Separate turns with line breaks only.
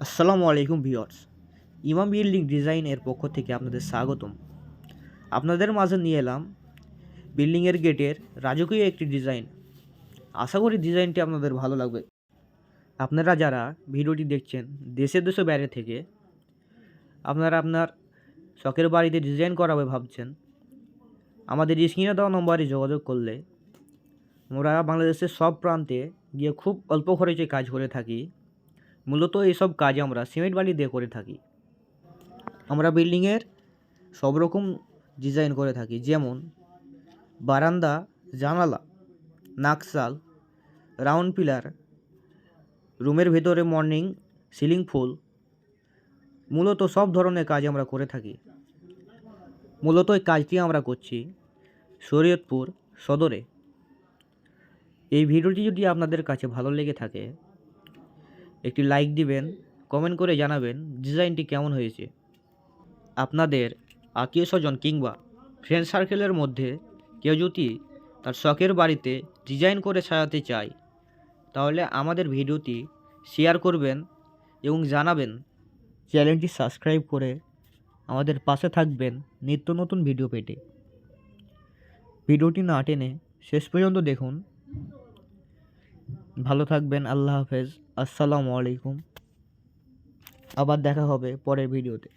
আসসালামু আলাইকুম ভিওর্স ইমাম বিল্ডিং ডিজাইনের পক্ষ থেকে আপনাদের স্বাগতম। আপনাদের মাঝে নিয়ে এলাম বিল্ডিংয়ের গেটের রাজকীয় একটি ডিজাইন। আশা করি ডিজাইনটি আপনাদের ভালো লাগবে। আপনারা যারা ভিডিওটি দেখছেন দেশে দেশে বাইরে থেকে, আপনারা আপনার শখের বাড়িতে ডিজাইন করাবে ভাবছেন, আমাদের স্ক্রিনে দেওয়া নম্বরে যোগাযোগ করলে আমরা বাংলাদেশের সব প্রান্তে গিয়ে খুব অল্প খরচে কাজ করে থাকি। মূলত এইসব কাজ আমরা সিমেন্ট বালি দিয়ে করে থাকি। আমরা বিল্ডিংয়ের সব রকম ডিজাইন করে থাকি, যেমন বারান্দা, জানালা, নাকশাল, রাউন্ড পিলার, রুমের ভেতরে মর্নিং, সিলিং ফুল, মূলত সব ধরনের কাজ আমরা করে থাকি। মূলত এই কাজটি আমরা করছি শরীয়তপুর সদরে। এই ভিডিওটি যদি আপনাদের কাছে ভালো লেগে থাকে একটি লাইক দিবেন কমেন্ট করে জানাবেন ডিজাইনটি কেমন হয়েছে। আপনাদের আত্মীয় স্বজন কিংবা ফ্রেন্ড সার্কেলের মধ্যে কেউ যদি তার শখের বাড়িতে ডিজাইন করে সাজাতে চায়, তাহলে আমাদের ভিডিওটি শেয়ার করবেন এবং জানাবেন। চ্যানেলটি সাবস্ক্রাইব করে আমাদের পাশে থাকবেন নিত্য নতুন ভিডিও পেতে। ভিডিওটি না টেনে শেষ পর্যন্ত দেখুন। ভালো থাকবেন, আল্লাহ হাফেজ। আসসালামু আলাইকুম। আবার দেখা হবে পরের ভিডিওতে।